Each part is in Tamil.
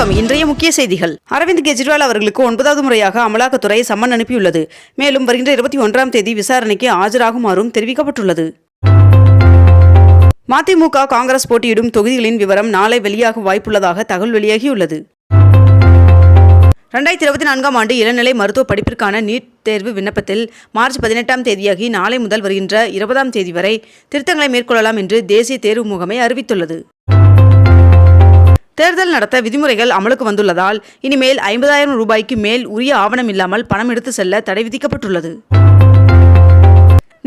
வணக்கம். இன்றைய முக்கிய செய்திகள். அரவிந்த் கெஜ்ரிவால் அவர்களுக்கு ஒன்பதாவது முறையாக அமலாக்கத்துறை சம்மன் அனுப்பியுள்ளது. மேலும் வருகின்ற இருபத்தி ஒன்றாம் தேதி விசாரணைக்கு ஆஜராகுமாறும் தெரிவிக்கப்பட்டுள்ளது. மதிமுக காங்கிரஸ் போட்டியிடும் தொகுதிகளின் விவரம் நாளை வெளியாக வாய்ப்புள்ளதாக தகவல் வெளியாகியுள்ளது. ரெண்டாயிரத்தி இருபத்தி நான்காம் ஆண்டு இளநிலை மருத்துவ படிப்பிற்கான நீட் தேர்வு விண்ணப்பத்தில் மார்ச் பதினெட்டாம் தேதியாகி நாளை முதல் வருகின்ற இருபதாம் தேதி வரை திருத்தங்களை மேற்கொள்ளலாம் என்று தேசிய தேர்வு முகமை அறிவித்துள்ளது. தேர்தல் நடத்த விதிமுறைகள் அமலுக்கு வந்துள்ளதால் இனிமேல் ஐம்பதாயிரம் ரூபாய்க்கு மேல் உரிய ஆவணம் இல்லாமல் பணம் எடுத்து செல்ல தடை விதிக்கப்பட்டுள்ளது.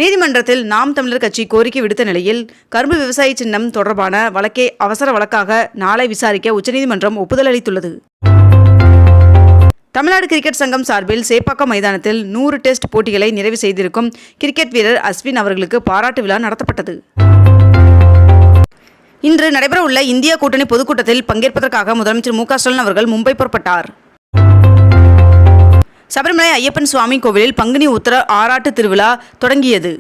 நீதிமன்றத்தில் நாம் தமிழர் கட்சி கோரிக்கை விடுத்த நிலையில் கரும்பு விவசாய சின்னம் தொடர்பான வழக்கை அவசர வழக்காக நாளை விசாரிக்க உச்சநீதிமன்றம் ஒப்புதல் அளித்துள்ளது. தமிழ்நாடு கிரிக்கெட் சங்கம் சார்பில் சேப்பாக்கம் மைதானத்தில் நூறு டெஸ்ட் போட்டிகளை நிறைவு செய்திருக்கும் கிரிக்கெட் வீரர் அஸ்வின் அவர்களுக்கு பாராட்டு விழா நடத்தப்பட்டது. இன்று நடைபெறவுள்ள இந்திய கூட்டணி பொதுக்கூட்டத்தில் பங்கேற்பதற்காக முதலமைச்சர் மு ஸ்டாலின் அவர்கள் மும்பை புறப்பட்டார். சபரிமலை ஐயப்பன் சுவாமி கோவிலில் பங்குனி உத்தர ஆராட்டு திருவிழா தொடங்கியது.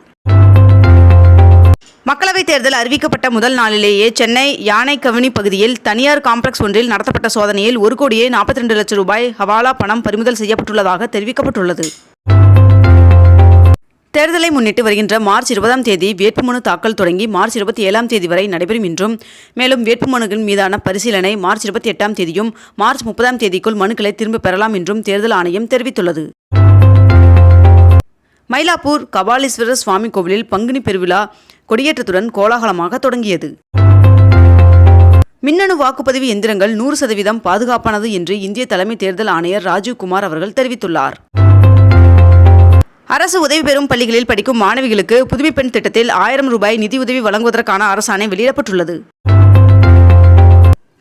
மக்களவைத் தேர்தல் அறிவிக்கப்பட்ட முதல் நாளிலேயே சென்னை யானை கவினி பகுதியில் தனியார் காம்ப்ளெக்ஸ் ஒன்றில் நடத்தப்பட்ட சோதனையில் ஒரு கோடியே நாற்பத்தி ரெண்டு லட்சம் ரூபாய் ஹவாலா பணம் பறிமுதல் செய்யப்பட்டுள்ளதாக தெரிவிக்கப்பட்டுள்ளது. தேர்தலை முன்னிட்டு வருகின்ற மார்ச் இருபதாம் தேதி வேட்புமனு தாக்கல் தொடங்கி மார்ச் இருபத்தி ஏழாம் தேதி வரை நடைபெறும் என்றும் மேலும் வேட்புமனுக்கள் மீதான பரிசீலனை மார்ச் இருபத்தி எட்டாம் தேதியும் மார்ச் முப்பதாம் தேதிக்குள் மனுக்களை திரும்ப பெறலாம் என்றும் தேர்தல் ஆணையம் தெரிவித்துள்ளது. மயிலாப்பூர் கபாலீஸ்வரர் சுவாமி கோவிலில் பங்குனி பெருவிழா கொடியேற்றத்துடன் கோலாகலமாக தொடங்கியது. மின்னணு வாக்குப்பதிவு எந்திரங்கள் நூறு சதவீதம் பாதுகாப்பானது என்று இந்திய தலைமை தேர்தல் ஆணையர் ராஜீவ் குமார் அவர்கள் தெரிவித்துள்ளார். அரசு உதவி பெறும் பள்ளிகளில் படிக்கும் மாணவிகளுக்கு புதுமை பெண் திட்டத்தில் ஆயிரம் ரூபாய் நிதியுதவி வழங்குவதற்கான அரசாணை வெளியிடப்பட்டுள்ளது.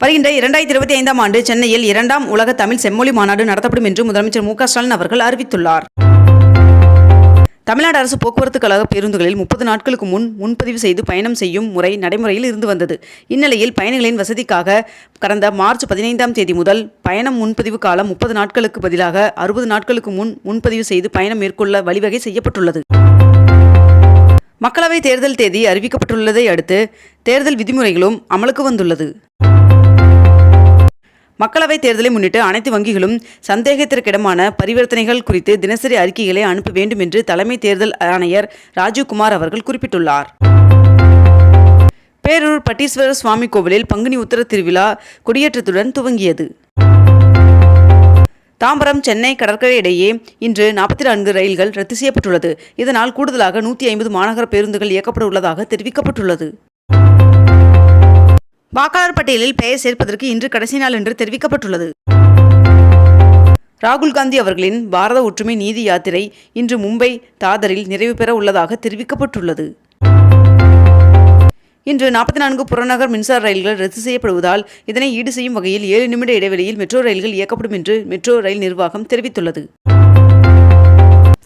வருகின்ற இரண்டாயிரத்தி இருபத்தி ஐந்தாம் ஆண்டு சென்னையில் இரண்டாம் உலக தமிழ் செம்மொழி மாநாடு நடத்தப்படும் என்று முதலமைச்சர் மு க ஸ்டாலின் அவர்கள் அறிவித்துள்ளார். தமிழ்நாடு அரசு போக்குவரத்து கழக பேருந்துகளில் முப்பது நாட்களுக்கு முன் முன்பதிவு செய்து பயணம் செய்யும் முறை நடைமுறையில் இருந்து வந்தது. இந்நிலையில் பயணிகளின் வசதிக்காக கடந்த மார்ச் பதினைந்தாம் தேதி முதல் பயணம் முன்பதிவு காலம் முப்பது நாட்களுக்கு பதிலாக அறுபது நாட்களுக்கு முன் முன்பதிவு செய்து பயணம் மேற்கொள்ள வழிவகை செய்யப்பட்டுள்ளது. மக்களவை தேர்தல் தேதி அறிவிக்கப்பட்டுள்ளதை அடுத்து தேர்தல் விதிமுறைகளும் அமலுக்கு வந்துள்ளது. மக்களவைத் தேர்தலை முன்னிட்டு அனைத்து வங்கிகளும் சந்தேகத்திற்கிடமான பரிவர்த்தனைகள் குறித்து தினசரி அறிக்கைகளை அனுப்ப வேண்டும் என்று தலைமை தேர்தல் ஆணையர் ராஜீவ்குமார் அவர்கள் குறிப்பிட்டுள்ளார். பேரூர் பட்டீஸ்வரர் சுவாமி கோவிலில் பங்குனி உத்தர திருவிழா கொடியேற்றத்துடன் துவங்கியது. தாம்பரம் சென்னை கடற்கரை இடையே இன்று நாற்பத்தி நான்கு ரயில்கள் ரத்து செய்யப்பட்டுள்ளது. இதனால் கூடுதலாக நூற்றி ஐம்பது மாநகர பேருந்துகள் இயக்கப்பட உள்ளதாக தெரிவிக்கப்பட்டுள்ளது. வாக்காளர் பட்டியலில் பெயர் சேர்ப்பதற்கு இன்று கடைசி நாள் என்று தெரிவிக்கப்பட்டுள்ளது. ராகுல் காந்தி அவர்களின் பாரத ஒற்றுமை நீதி யாத்திரை இன்று மும்பை தாதரில் நிறைவு பெற உள்ளதாக தெரிவிக்கப்பட்டுள்ளது. இன்று நாற்பத்தி நான்கு புறநகர் மின்சார ரயில்கள் ரத்து செய்யப்படுவதால் இதனை ஈடு செய்யும் வகையில் ஏழு நிமிட இடைவெளியில் மெட்ரோ ரயில்கள் இயக்கப்படும் என்று மெட்ரோ ரயில் நிர்வாகம் தெரிவித்துள்ளது.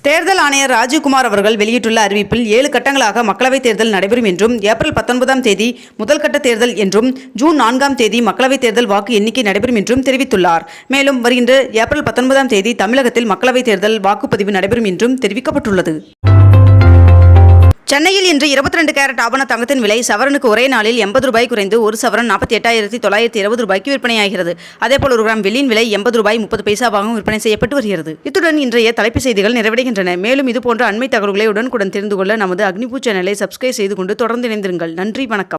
தேர்தல் ஆணையர் ராஜீவ்குமார் அவர்கள் வெளியிட்டுள்ள அறிவிப்பில் ஏழு கட்டங்களாக மக்களவைத் தேர்தல் நடைபெறும் என்றும் ஏப்ரல் பத்தொன்பதாம் தேதி முதல் கட்ட தேர்தல் என்றும் ஜூன் நான்காம் தேதி மக்களவைத் தேர்தல் வாக்கு எண்ணிக்கை நடைபெறும் என்றும் தெரிவித்துள்ளார். மேலும் வருகின்ற ஏப்ரல் பத்தொன்பதாம் தேதி தமிழகத்தில் மக்களவைத் தேர்தல் வாக்குப்பதிவு நடைபெறும் என்றும் தெரிவிக்கப்பட்டுள்ளது. சென்னையில் இன்று இருபத்தி ரெண்டு கேரட் ஆபண தங்கத்தின் விலை சவரனுக்கு ஒரே நாளில் எண்பது ரூபாய் குறைந்து ஒரு சவரன் நாற்பத்தி எட்டாயிரத்தி தொள்ளாயிரத்தி இருபது ரூபாய்க்கு விற்பனையாகிறது. அதேபோல் ஒரு கிராம் வெள்ளியின் விலை எண்பது ரூபாய் முப்பது பைசாவாகவும் விற்பனை செய்யப்பட்டு வருகிறது. இத்துடன் இன்றைய தலைப்புச் செய்திகள் நிறைவடைகின்றன. மேலும் இதுபோன்ற அண்மை தகவல்களை உடனுக்குடன் தெரிந்து கொள்ள நமது அக்னிபூ சேனலை சப்ஸ்கிரைப் செய்து கொண்டு தொடர்ந்து இணைந்திருங்கள். நன்றி வணக்கம்.